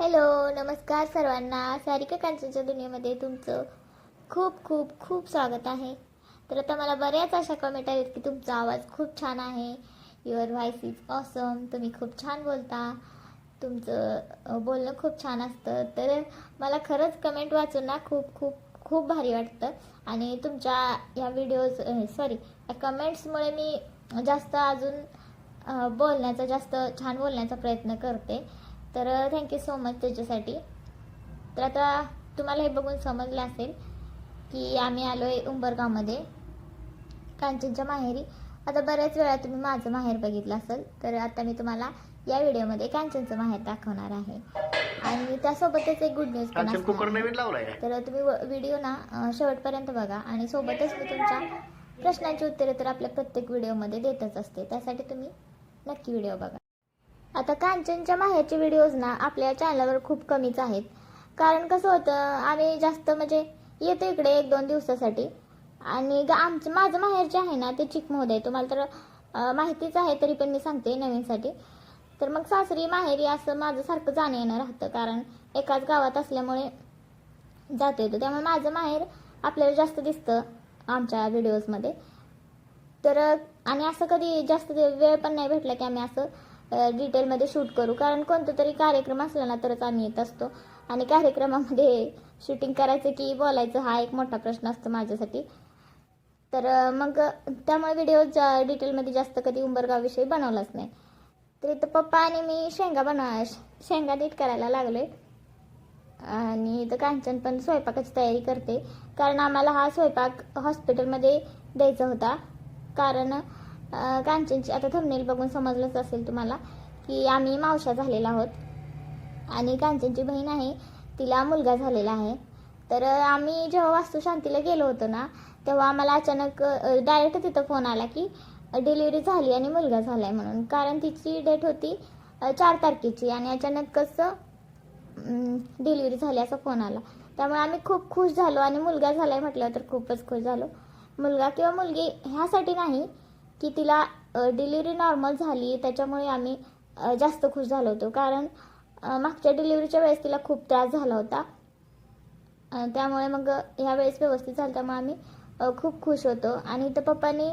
Hello नमस्कार सर्वांना. सारिका कांचनच्या दुनियेमध्ये तुमचं खूप खूप खूप स्वागत आहे. तर आता मला बऱ्याच अशा कमेंट आहेत की तुमचा आवाज खूप छान आहे. युअर व्हॉइस इज ऑसम तुम्ही खूप छान बोलता. तुमचं बोलणं खूप छान असतं. तर मला खरंच कमेंट वाचून ना खूप खूप खूप भारी वाटतं. आणि तुमच्या ह्या व्हिडिओज सॉरी या कमेंट्समुळे मी जास्त अजून बोलण्याचा जास्त छान बोलण्याचा प्रयत्न करते. तर थँक्यू सो मच त्याच्यासाठी तर आता तुम्हाला हे बघून समजलं असेल की आम्ही आलो आहे उंबरगावमध्ये कांचनच्या माहेरी. आता बऱ्याच वेळा तुम्ही माझं माहेर बघितलं असेल तर आता मी तुम्हाला या व्हिडिओमध्ये कांचनचं माहेर दाखवणार आहे. आणि त्यासोबतच एक गुड न्यूज पण असणार तर तुम्ही व्हिडिओ ना शेवटपर्यंत बघा. आणि सोबतच मी तुमच्या प्रश्नांची उत्तरे तर आपल्या प्रत्येक व्हिडिओमध्ये देतच असते. त्यासाठी तुम्ही नक्की व्हिडिओ बघा. आता कांचनच्या माहेरचे व्हिडिओज ना आपल्या चॅनलवर खूप कमीच आहेत. कारण कसं होतं आम्ही जास्त म्हणजे येतो इकडे एक दोन दिवसासाठी. आणि ग- आमचं माझं माहेर जे आहे ना ते चिकमोद आहे. तुम्हाला तर माहितीच आहे तरी पण मी सांगते नवीनसाठी. तर मग सासरी माहेरी असं माझं सारखं जाणं येणं राहतं. कारण एकाच गावात असल्यामुळे जातो येतो. त्यामुळे माझं माहेर आपल्याला जास्त दिसतं आमच्या व्हिडिओजमध्ये तर आणि असं कधी जास्त ते वेळ पण नाही भेटला की आम्ही असं डिटेलमध्ये शूट करू. कारण कोणता तरी कार्यक्रम असला ना तरच आम्ही येत असतो. आणि कार्यक्रमामध्ये शूटिंग करायचं की बोलायचं हा एक मोठा प्रश्न असतो माझ्यासाठी. तर मग त्यामुळे व्हिडिओ जा डिटेलमध्ये जास्त कधी उंबरगावविषयी बनवलाच नाही. तर इथं पप्पा आणि मी शेंगा बनवा शेंगा नीट करायला लागले आणि इथं कांचन पण स्वयंपाकाची तयारी करते. कारण आम्हाला हा स्वयंपाक हॉस्पिटलमध्ये द्यायचा होता. कारण कांचनची आता थंबनेल बघून समजलंच असेल तुम्हाला की आम्ही मावशा झालेला आहोत. आणि कांचनची बहीण आहे तिला मुलगा झालेला आहे. तर आम्ही जेव्हा वास्तुशांतीला गेलो होतो ना तेव्हा आम्हाला अचानक डायरेक्ट तिथं फोन आला की डिलिव्हरी झाली आणि मुलगा झाला आहे म्हणून. कारण तिची डेट होती चार तारखेची आणि अचानकच डिलिव्हरी झाली असा फोन आला. त्यामुळे आम्ही खूप खुश झालो आणि मुलगा झाला आहे म्हटल्यावर तर खूपच खुश झालो. मुलगा किंवा मुलगी ह्यासाठी नाही की तिला डिलिव्हरी नॉर्मल झाली त्याच्यामुळे आम्ही जास्त खुश झालो होतो. कारण मागच्या डिलिव्हरीच्या वेळेस तिला खूप त्रास झाला होता. त्यामुळे मग ह्या वेळेस व्यवस्थित झालं त्यामुळे आम्ही खूप खुश होतो. आणि इथं पप्पांनी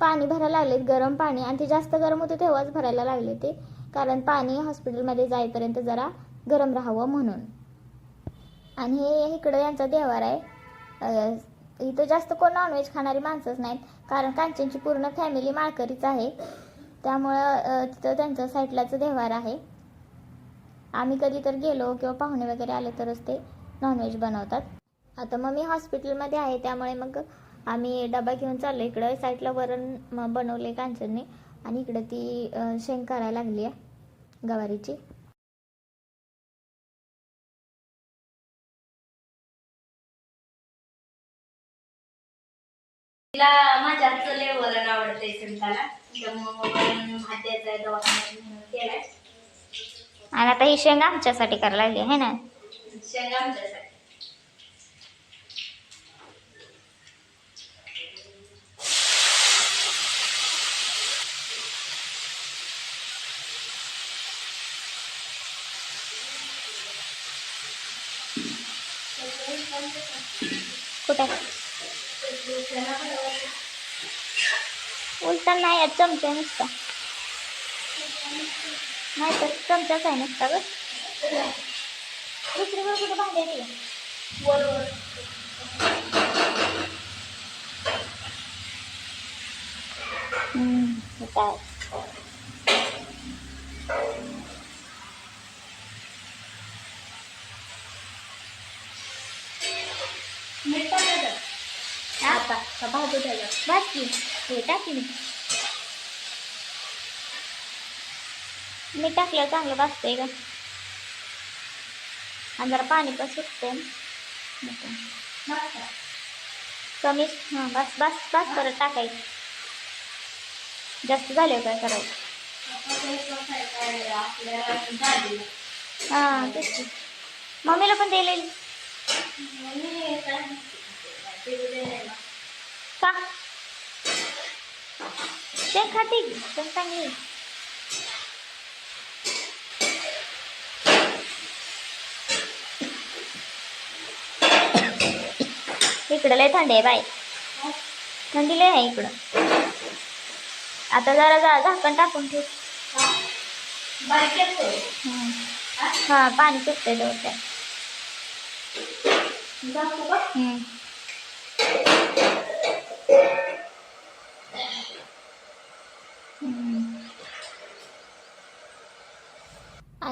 पाणी भरायला लागले गरम पाणी. आणि ते जास्त गरम होते तेव्हाच भरायला लागले ते. कारण पाणी हॉस्पिटलमध्ये जाईपर्यंत जरा गरम राहावं म्हणून. आणि हे इकडं यांचा देवार आहे. इथं जास्त कोण नॉनव्हेज खाणारी माणसंच नाहीत. कारण कांचनची पूर्ण फॅमिली माळकरीच आहे. त्यामुळं तिथं त्यांचं साईटलाचं देवार आहे. आम्ही कधी तर गेलो किंवा पाहुणे वगैरे आले तरच ते नॉनव्हेज बनवतात. आता मग मी हॉस्पिटलमध्ये आहे त्यामुळे मग आम्ही डबा घेऊन चाललो इकडं साईडला वरण बनवले कांचनने. आणि इकडं ती शेंग करायला लागली आहे गवारीची. तिला माझ्या हातचं लय वरण आवडतंय संताला त्यामुळं वरण भात द्यायचा दवाखान्यात म्हणून केलाय. आणि आता ही शेंग आमच्यासाठी करायला लागली आहे ना? शेंगा आमच्यासाठी. कुठे? उलटा नाही आहे, चमचा नुसता नाही तर चमचाच आहे नुसता ग दुसरीकडे कुठे भांडे रे हम्म, हे काय का भाजू त्याच्यात बस की हे टाकी मी. मी टाकलं चांगलं भाजतंय का आणि जरा पाणी पण सुटतं नको. मस्त कमी हां बस बस बस परत टाकायचं. जास्त झाले काय करायचं? हां तेच मम्मीला पण द्यायला का ते खाते एकदम चांगली इकडं लय थंडी आहे बाय थंडी लय आहे इकडं आता जरा जरा झाकण टाकून ठेव हां पाणी सुटतंय दोन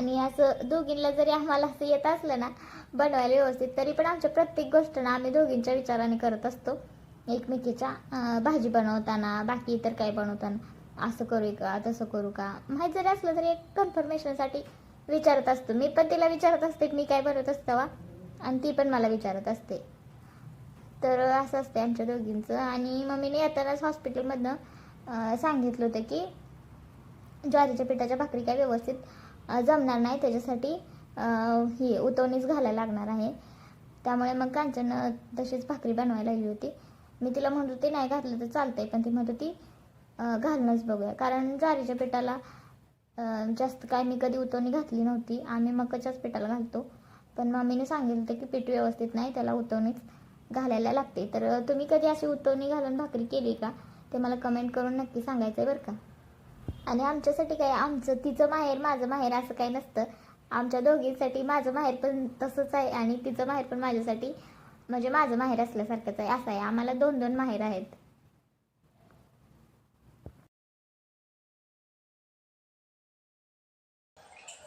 आणि असं दोघींना जरी आम्हाला असं येत असलं ना बनवायला व्यवस्थित तरी पण आमच्या प्रत्येक गोष्ट ना आम्ही दोघींच्या विचाराने करत असतो. एकमेकीच्या भाजी बनवताना बाकी इतर काही बनवताना असं करू का तसं करू का? माहीत जरी असलं तरी एक कन्फर्मेशनसाठी विचारत असतो. मी पण तिला विचारत असते की मी काय बनवत असतं वा आणि ती पण मला विचारत असते. तर असं असते आमच्या दोघींचं. आणि मम्मीने येतानाच हॉस्पिटलमधनं सांगितलं होतं की ज्वारीच्या पिठाच्या भाकरी काय व्यवस्थित जमणार नाही. त्याच्यासाठी ही उतवणीच घालायला लागणार आहे. त्यामुळे मग कांचन तशीच भाकरी बनवायला लागली होती. मी तिला म्हणत होती नाही घातलं तर चालतंय. पण ती म्हणत होती घालणंच घालूनच बघूया. कारण ज्वारीच्या पिठाला जास्त काय मी कधी उतवणी घातली नव्हती. आम्ही मकाच्याच पिठाला घालतो. पण मम्मीने सांगितलं होतं की पीठ व्यवस्थित नाही त्याला उतवणीच घालायला लागते. तर तुम्ही कधी अशी उतवणी घालून भाकरी केली का? ते मला कमेंट करून नक्की सांगायचं आहे बरं का. आणि आमच्यासाठी काय आमचं तिचं माहेर माझं माहेर असं काही नसतं. आमच्या दोघींसाठी माझं माहेर पण तसंच आहे आणि तिचं माहेर पण माझ्यासाठी म्हणजे माझं माहेर असल्यासारखंच आहे. असं आहे. आम्हाला दोन दोन माहेर आहेत.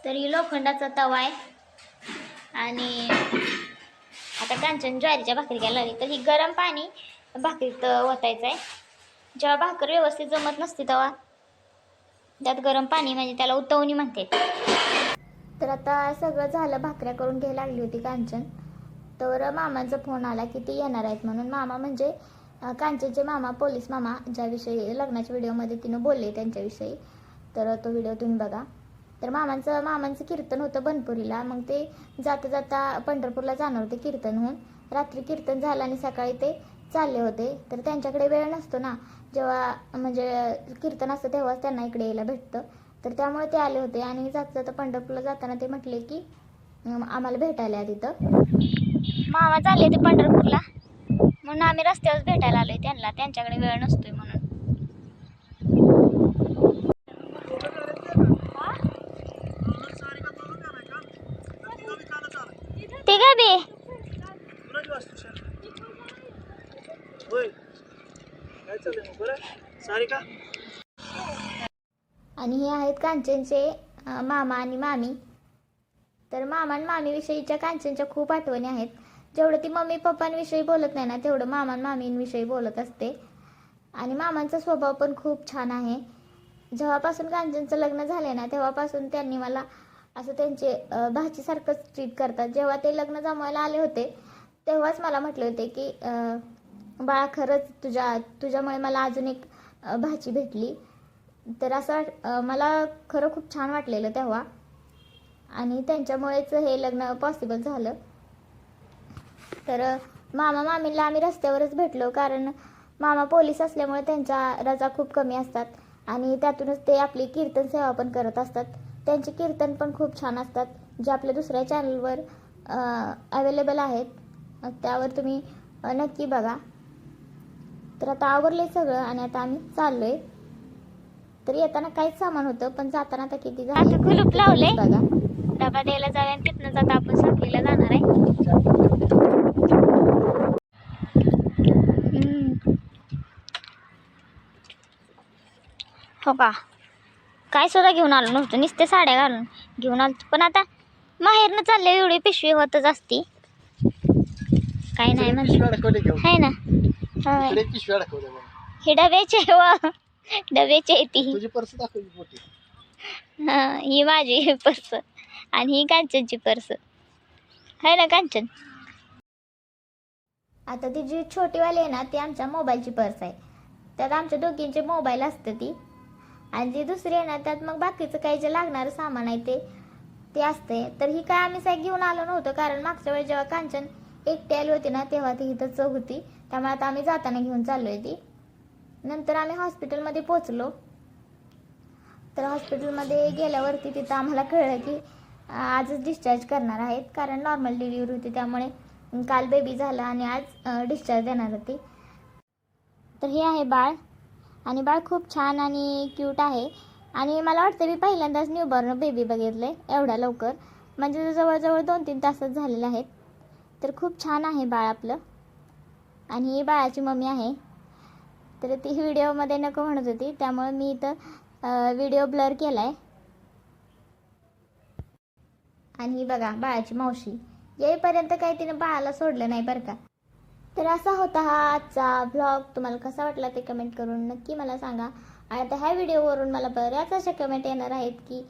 तर ही लोखंडाचा तवा आहे. आणि आता कांचन ज्वारीच्या भाकरी घ्यायला लागली. तर ही गरम पाणी भाकरीत ओतायचं आहे. जेव्हा भाकर व्यवस्थित जमत नसते तेव्हा त्यात गरम पाणी म्हणजे त्याला उतवणी म्हणते तर आता सगळं झालं भाकऱ्या करून घ्यायला लागली होती कांचन. तर मामांचा फोन आला की ती येणार आहेत म्हणून मामा म्हणजे कांचनचे मामा पोलीस मामा ज्याविषयी लग्नाच्या व्हिडिओमध्ये तिनं बोलले त्यांच्याविषयी. तर तो व्हिडिओ तुम्ही बघा. तर मामांचं मामांचं कीर्तन होतं बनपुरीला. मग ते जाता जाता पंढरपूरला जाणार होते कीर्तन होऊन. रात्री कीर्तन झालं आणि सकाळी ते चालले होते. तर त्यांच्याकडे वेळ नसतो ना. जेव्हा म्हणजे कीर्तन असतं तेव्हाच त्यांना इकडे यायला भेटतं. तर त्यामुळे ते आले होते आणि जाता जाता पंढरपूरला जाताना ते म्हटले की आम्हाला भेटायला या तिथं. मामा चालले ते पंढरपूरला. म्हणून आम्ही रस्त्यावर भेटायला आलोय त्यांना. त्यांच्याकडे वेळ नसतोय म्हणून. ते बे होय काय चाललंय मग? बरं? सारिका आणि हे आहेत कांचनचे मामा आणि मामी. तर मामा आणि मामीविषयीच्या कांचनच्या खूप आठवणी आहेत. जेवढं ती मम्मी पप्पांविषयी बोलत नाही ना तेवढं मामा आणि मामींविषयी बोलत असते. आणि मामांचा स्वभाव पण खूप छान आहे. जेव्हापासून कांचनचं लग्न झाले ना तेव्हापासून त्यांनी मला असं त्यांचे भाचीसारखंच ट्रीट करतात. जेव्हा ते लग्न जमवायला आले होते तेव्हाच मला म्हटले होते की अं, बाळा खरंच तुझ्या तुझ्यामुळे मला अजून एक भाची भेटली. तर असं वाट- मला खरं खूप छान वाटलेलं तेव्हा. आणि त्यांच्यामुळेच हे लग्न पॉसिबल झालं. तर मामा मामीला आम्ही रस्त्यावरच भेटलो कारण मामा पोलीस असल्यामुळे त्यांच्या रजा खूप कमी असतात. आणि त्यातूनच ते आपली कीर्तन सेवा पण करत असतात. त्यांचे कीर्तन पण खूप छान असतात जे आपल्या दुसऱ्या चॅनलवर अवेलेबल आहेत. त्यावर तुम्ही नक्की बघा. तर आता आवरलंय सगळं आणि आता आम्ही चाललोय. तर येताना काहीच सामान होतं पण जाताना आता किती झालं? कुलूप लावले बघा. डबा द्यायला जाऊया आणि तिथनं जाता आपण सांगलीला जाणार आहे. हो का? काय सुद्धा घेऊन आलो नव्हतं. नुसते साड्या घालून घेऊन आलो पण आता माहेरनं चालले एवढी पिशवी होतच असती. काय नाही म्हणजे घेऊन. आहे ना. होय. हे डब्याचे व. डब्याचे आहे ती. हा, ही माझी पर्स. आणि ही कांचनची पर्स. आहे ना कांचन. आता ती जी छोटीवाली आहे ना ती आमच्या मोबाईलची पर्स आहे. त्यात आमच्या दोघींचे मोबाईल असतं ती. आणि जी दुसरी आहे ना त्यात मग बाकीचं काही जे लागणारं सामान आहे ते ते असते तर ही काय आम्ही साय घेऊन आलो नव्हतं कारण मागच्या वेळी जेव्हा कांचन एकटी आली होती ना तेव्हा ती इथं चौक होती. त्यामुळे आता आम्ही जाताना घेऊन चाललो आहे ती. नंतर आम्ही हॉस्पिटलमध्ये पोचलो तर हॉस्पिटलमध्ये गेल्यावरती तिथं आम्हाला कळलं की आजच डिस्चार्ज करणार आहेत. कारण नॉर्मल डिलिव्हरी होती त्यामुळे काल बेबी झालं आणि आज डिस्चार्ज देणार होती. तर हे आहे बाळ. आणि बाळ खूप छान आणि क्यूट आहे. आणि मला वाटतं मी पहिल्यांदाच न्यूबॉर्न बेबी बघितले एवढ्या लवकर. म्हणजे जवळजवळ दोन तीन तासच झालेले आहेत. तर खूप छान आहे बाळ आपलं. आणि ही बाळाची मम्मी आहे. तर ती व्हिडिओमध्ये नको म्हणत होती त्यामुळे मी इथं व्हिडिओ ब्लर केला आहे आणि ही बघा बाळाची मावशी. येईपर्यंत काही तिनं बाळाला सोडलं नाही बरं का. तर असा होता हा आजचा ब्लॉग तुम्हाला कसा वाटला ते कमेंट करून नक्की मला सांगा. आणि आता ह्या व्हिडिओवरून मला बऱ्याच अशा कमेंट येणार आहेत की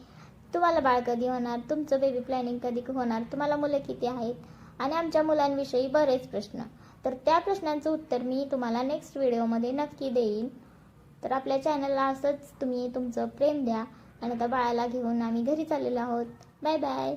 तुम्हाला बाळ कधी होणार तुमचं बेबी प्लॅनिंग कधी होणार तुम्हाला मुलं किती आहेत आणि आमच्या मुलांविषयी बरेच प्रश्न. तर त्या प्रश्नांचं उत्तर मी तुम्हाला नेक्स्ट व्हिडिओमध्ये नक्की देईन. तर आपल्या चॅनलला असंच तुम्ही तुमचं प्रेम द्या. आणि आता बाळाला घेऊन आम्ही घरी चाललेलो आहोत. Bye bye